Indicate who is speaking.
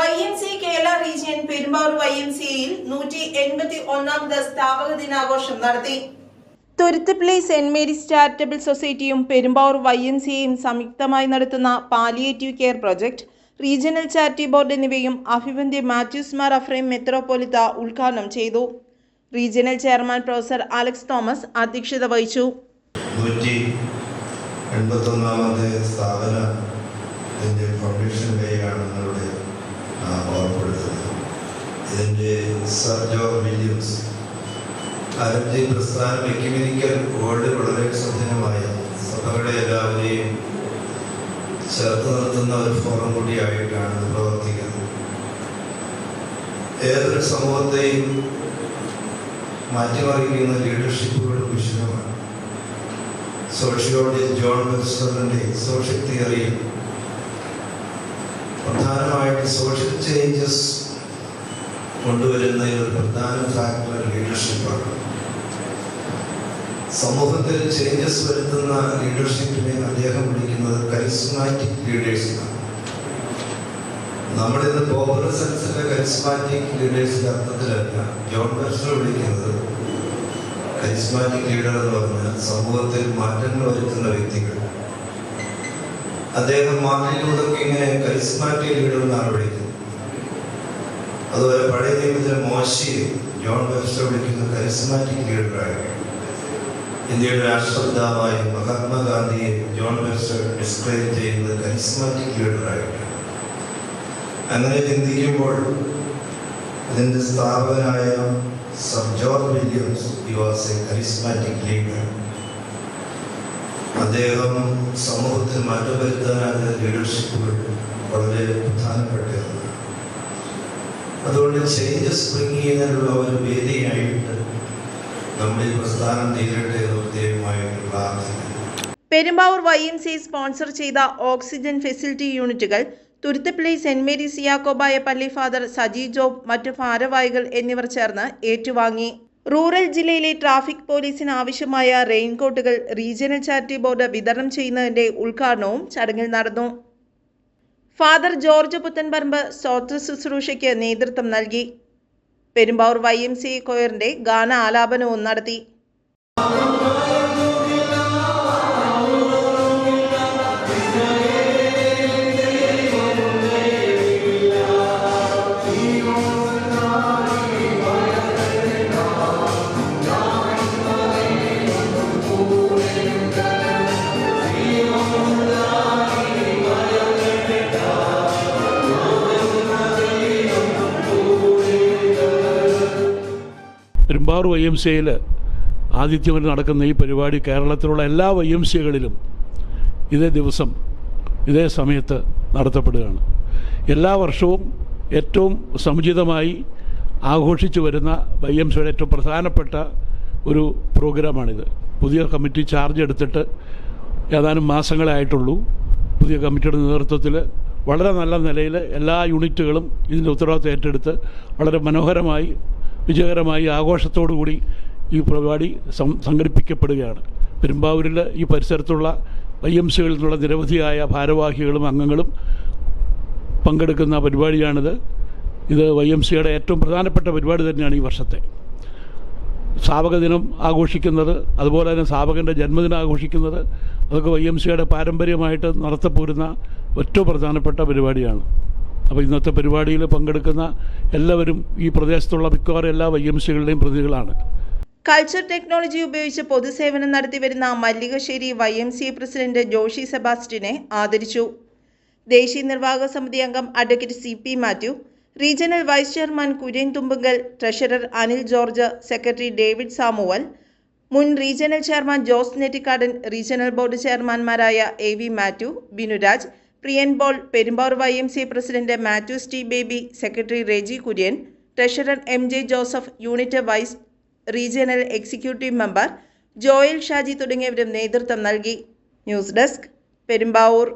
Speaker 1: Y M C Kerala region Perumbavoor Y M സിയിൽ നൂറ്റി എൺപത്തി ഒന്നാമത് സ്ഥാപക ദിനാഘോഷം നടത്തി. തുരുത്തുപ്പിള്ളി സെന്റ് മേരീസ് ചാരിറ്റബിൾ സൊസൈറ്റിയും പെരുമ്പാവൂർ വൈ എം സിയും സംയുക്തമായി നടത്തുന്ന palliative care project regional charity board എന്നിവയും അഭിവന്ദ്യ മാത്യൂസ് മാർ അഫ്രൈം മെത്രോപൊലിത്ത ഉദ്ഘാടനം ചെയ്തു. Regional chairman professor Alex Thomas അധ്യക്ഷത വഹിച്ചു.
Speaker 2: നൂറ്റി എൺപത്തൊന്നാമത്തെ സ്ഥാപന ഇതിന്റെ ഫൗണ്ടേഷൻ ഡേയാണ് നിങ്ങളുടെ ആ, ഓർമ്മപ്പെടുത്തുന്നത് ഇതിന്റെ സർ ജോ വില്യംസ് ആരംഭി പ്രസ്ഥാനം എക്യുമെനിക്കൽ വേൾഡ് വളരെ ശ്രദ്ധേയമായ സഭകളെ എല്ലാവരെയും ചേർത്ത് നിർത്തുന്ന ഒരു ഫോറം കൂടിയായിട്ടാണ് പ്രവർത്തിക്കുന്നത്. ഏതൊരു സമൂഹത്തെയും മാറ്റിമറിക്കുന്ന ലീഡർഷിപ്പുകളും വിഷയമാണ് സോഷ്യോളജി ജോൺ വെബ്സ്റ്ററിന്റെ സോഷ്യൽ തിയറിയിൽ പ്രധാനമായിട്ട് സോഷ്യൽ ചേഞ്ചസ് കൊണ്ടുവരുന്ന ഒരു പ്രധാന ഫാക്ടർ ലീഡർഷിപ്പാണ് സമൂഹത്തിൽ ചേഞ്ചസ് വരുത്തുന്ന ലീഡർഷിപ്പിനെ അദ്ദേഹം വിളിക്കുന്നത് കരിസ്മാറ്റിക് ലീഡേഴ്സിനാണ് നമ്മളിന്ന് പോപ്പുലർ സെൻസിലെ കരിസ്മാറ്റിക് ലീഡേഴ്സിന്റെ അർത്ഥത്തിലല്ല ജോൺ ബെസ്റ്റർ വിളിക്കുന്നത് കരിസ്മാറ്റിക് ലീഡർ എന്ന് പറഞ്ഞാൽ സമൂഹത്തിൽ മാറ്റങ്ങൾ വരുത്തുന്ന വ്യക്തികൾ. അദ്ദേഹം മാർട്ടിൻ ലൂതർ കിങ്ങിനെ കരിസ്മാറ്റിക് ലീഡർ എന്നാണ് വിളിക്കുന്നത്. അതുപോലെ പഴയ നിയമത്തിലെ മോശയെ ജോൺ വെബ്സ്റ്റർ വിളിക്കുന്ന കരിസ്മാറ്റിക് ലീഡറായി ഇന്ത്യയുടെ രാഷ്ട്രപിതാവായ മഹാത്മാഗാന്ധിയെ ജോൺ വെബ്സ്റ്റർ ഡിസ്ക്രൈബ് ചെയ്യുന്നത് കരിസ്മാറ്റിക് ലീഡറായിട്ടാണ് അങ്ങനെ ചിന്തിക്കുമ്പോൾ ഇതിന്റെ സ്ഥാപകനായ sir George Williams you as a charismatic leader അദ്ദേഹം സമൂഹത്തിൽ മാറ്റം വരുത്താനായ ലീഡർഷിപ്പുകൾ വളരെ പ്രധാനപ്പെട്ടതാണ് അതുകൊണ്ട് ചേഞ്ചസ് ബ്രിങ് ചെയ്യുന്നതിനുള്ള ഒരു വേദിയായിട്ട് നമ്മൾ ഈ പ്രസ്ഥാനം തീരട്ടെ എന്ന് പ്രത്യേകമായി പ്രാർത്ഥിക്കുന്നു
Speaker 1: Perumbavoor Y M C sponsor ചെയ്ത ഓക്സിജൻ ഫെസിലിറ്റി യൂണിറ്റുകൾ തുരുത്തപ്പിള്ളി സെന്റ് മേരി സിയാക്കോബായ പള്ളി ഫാദർ സജി ജോബ് മറ്റു ഭാരവാഹികൾ എന്നിവർ ചേർന്ന് ഏറ്റുവാങ്ങി. റൂറൽ ജില്ലയിലെ ട്രാഫിക് പോലീസിന് ആവശ്യമായ റെയിൻകോട്ടുകൾ റീജിയണൽ ചാരിറ്റി ബോർഡ് വിതരണം ചെയ്യുന്നതിന്റെ ഉദ്ഘാടനവും ചടങ്ങിൽ നടന്നു. ഫാദർ ജോർജ് പുത്തൻപറമ്പ് സ്തോത്ര ശുശ്രൂഷയ്ക്ക് നേതൃത്വം നൽകി. പെരുമ്പാവൂർ വൈ എം സി കൊയറിന്റെ ഗാന ആലാപനവും നടത്തി.
Speaker 3: വൈ എം സിയിൽ ആദിത്യവന് നടക്കുന്ന ഈ പരിപാടി കേരളത്തിലുള്ള എല്ലാ വൈ എം സികളിലും ഇതേ ദിവസം ഇതേ സമയത്ത് നടത്തപ്പെടുകയാണ്. എല്ലാ വർഷവും ഏറ്റവും സമുചിതമായി ആഘോഷിച്ചു വരുന്ന വൈ എം സിയുടെ ഏറ്റവും പ്രധാനപ്പെട്ട ഒരു പ്രോഗ്രാമാണിത്. പുതിയ കമ്മിറ്റി ചാർജ് എടുത്തിട്ട് ഏതാനും മാസങ്ങളെ ആയിട്ടുള്ളൂ. പുതിയ കമ്മിറ്റിയുടെ നേതൃത്വത്തിൽ വളരെ നല്ല നിലയിൽ എല്ലാ യൂണിറ്റുകളും ഇതിന്റെ ഉത്തരവാദിത്വം ഏറ്റെടുത്ത് വളരെ മനോഹരമായി വിജയകരമായി ആഘോഷത്തോടു കൂടി ഈ പരിപാടി സംഘടിപ്പിക്കപ്പെടുകയാണ്. പെരുമ്പാവൂരിൽ ഈ പരിസരത്തുള്ള ഐ എം സികളിൽ നിന്നുള്ള നിരവധിയായ ഭാരവാഹികളും അംഗങ്ങളും പങ്കെടുക്കുന്ന പരിപാടിയാണിത്. ഇത് വൈ എം സിയുടെ ഏറ്റവും പ്രധാനപ്പെട്ട പരിപാടി തന്നെയാണ് ഈ വർഷത്തെ. സ്ഥാപക ദിനം ആഘോഷിക്കുന്നത് അതുപോലെ തന്നെ സ്ഥാപകന്റെ ജന്മദിനം ആഘോഷിക്കുന്നത് അതൊക്കെ വൈ എം സിയുടെ പാരമ്പര്യമായിട്ട് നടത്തപ്പോരുന്ന ഏറ്റവും പ്രധാനപ്പെട്ട പരിപാടിയാണ്. അപ്പോൾ ഇന്നത്തെ പരിപാടിയിൽ പങ്കെടുക്കുന്ന എല്ലാവരും ഈ പ്രദേശത്തുള്ള മിക്കവാറും എല്ലാ വൈ എം സികളുടെയും പ്രതിനിധികളാണ്.
Speaker 1: കൾച്ചർ ടെക്നോളജി ഉപയോഗിച്ച് പൊതുസേവനം നടത്തിവരുന്ന Mallikassery Y M C president Joshy സെബാസ്റ്റിനെ ആദരിച്ചു. ദേശീയ നിർവാഹക സമിതി അംഗം advocate C P Mathew regional vice chairman Kurian Thumpunkal treasurer Anil George secretary David Samuel മുൻ regional chairman Jose Nettikkadan regional board ചെയർമാൻമാരായ A V Mathew Binuraj Priyan ball Perumbavoor Y M C president Mathews T Baby secretary Reji Kurian treasurer M J Joseph unit vice regional executive member Joel Shaji തുടങ്ങിയവരും നേതൃത്വം നൽകി. News desk Perumbavoor.